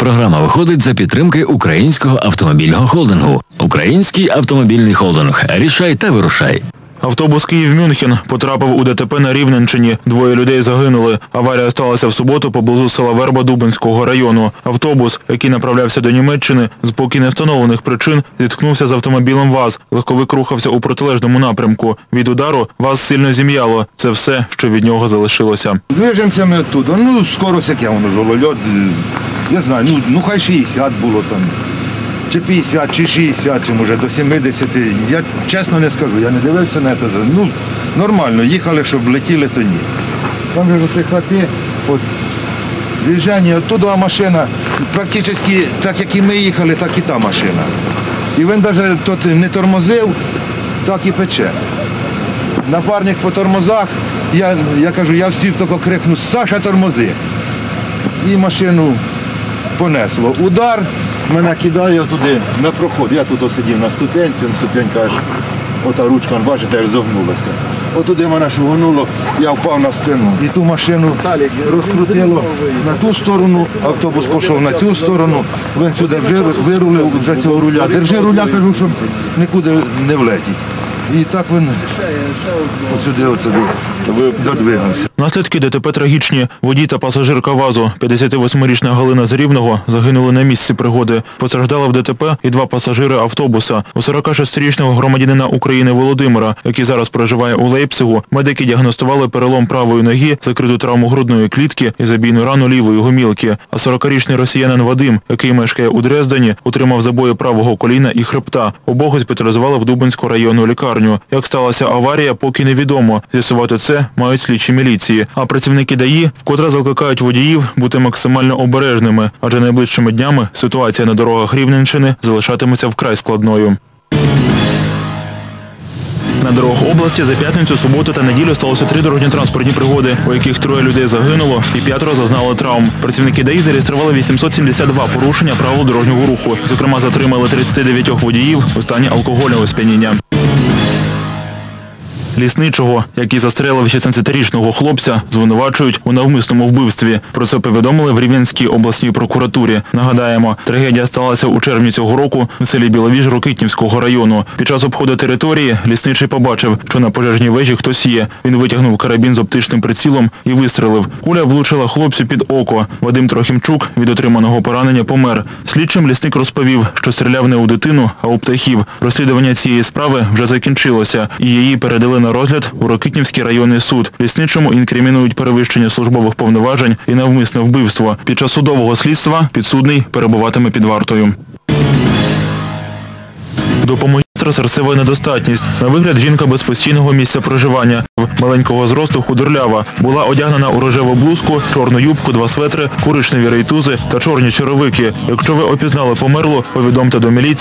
Програма виходить за підтримки українського автомобільного холдингу. Український автомобільний холдинг. Рішай та вирушай. Автобус Київ-Мюнхен потрапив у ДТП на Рівненщині. Двоє людей загинули. Аварія сталася в суботу поблизу села Верба Дубинського району. Автобус, який направлявся до Німеччини, з поки невстановлених причин зіткнувся з автомобілем ВАЗ. Легковик рухався у протилежному напрямку. Від удару ВАЗ сильно зім'яло. Це все, що від нього залишилося. Движемося ми оттуда. Ну, скоро яке воно ж льот. Я знаю, ну, ну хай 60 було там. Чи 50, чи 60, чи може до 70. Я чесно не скажу, я не дивився на це. Ну, нормально, їхали, щоб летіли, то ні. Там же оці хати, от, движення, оттуда машина, практично так як і ми їхали, так і та машина. І він навіть тут не тормозив, так і пече. Напарник по тормозах, я, я кажу, я встиг тільки крикнути, Саша тормози. І машину понесло. Удар мене кидає туди на проход. Я тут сидів на ступенці, ступенька аж ота ручка, бачите, аж зогнулася. Отуди мене шугнуло, я впав на спину. І ту машину розкрутило на ту сторону, автобус пішов на цю сторону, він сюди вже вирулив вже цього руля. Держи руля, кажу, щоб нікуди не влетіть. І так він отсюди додвигався. Наслідки ДТП трагічні. Водій та пасажирка ВАЗу, 58-річна Галина з Рівного, загинули на місці пригоди. Постраждали в ДТП і два пасажири автобуса. У 46-річного громадянина України Володимира, який зараз проживає у Лейпцигу, медики діагностували перелом правої ноги, закриту травму грудної клітки і забійну рану лівої гомілки. А 40-річний росіянин Вадим, який мешкає у Дрездені, отримав забої правого коліна і хребта. Обох госпіталізували в Дубинську районну лікарню. Як сталася аварія, поки невідомо. З'ясувати це мають слідчі міліції. А працівники ДАІ вкотре закликають водіїв бути максимально обережними, адже найближчими днями ситуація на дорогах Рівненщини залишатиметься вкрай складною. На дорогах області за п'ятницю, суботу та неділю сталося три дорожньо-транспортні пригоди, у яких троє людей загинуло і п'ятеро зазнали травм. Працівники ДАІ зареєстрували 872 порушення правил дорожнього руху. Зокрема, затримали 39 водіїв у стані алкогольного сп'яніння. Лісничого, який застрелив 16-річного хлопця, звинувачують у навмисному вбивстві. Про це повідомили в Рівненській обласній прокуратурі. Нагадаємо, трагедія сталася у червні цього року в селі Біловіж Рокитнівського району. Під час обходу території лісничий побачив, що на пожежній вежі хтось є. Він витягнув карабін з оптичним прицілом і вистрелив. Куля влучила хлопцю під око. Вадим Трохімчук від отриманого поранення помер. Слідчим лісник розповів, що стріляв не у дитину, а у птахів. Розслідування цієї справи вже закінчилося, і її передали на розгляд у Рокитнівський районний суд. Лісничому інкримінують перевищення службових повноважень і навмисне вбивство. Під час судового слідства підсудний перебуватиме під вартою. Допомогти серцева недостатність. На вигляд жінка без постійного місця проживання. Маленького зросту худорлява. Була одягнена у рожеву блузку, чорну юбку, два светри, коричневі рейтузи та чорні черевики. Якщо ви опізнали померлу, повідомте до міліції.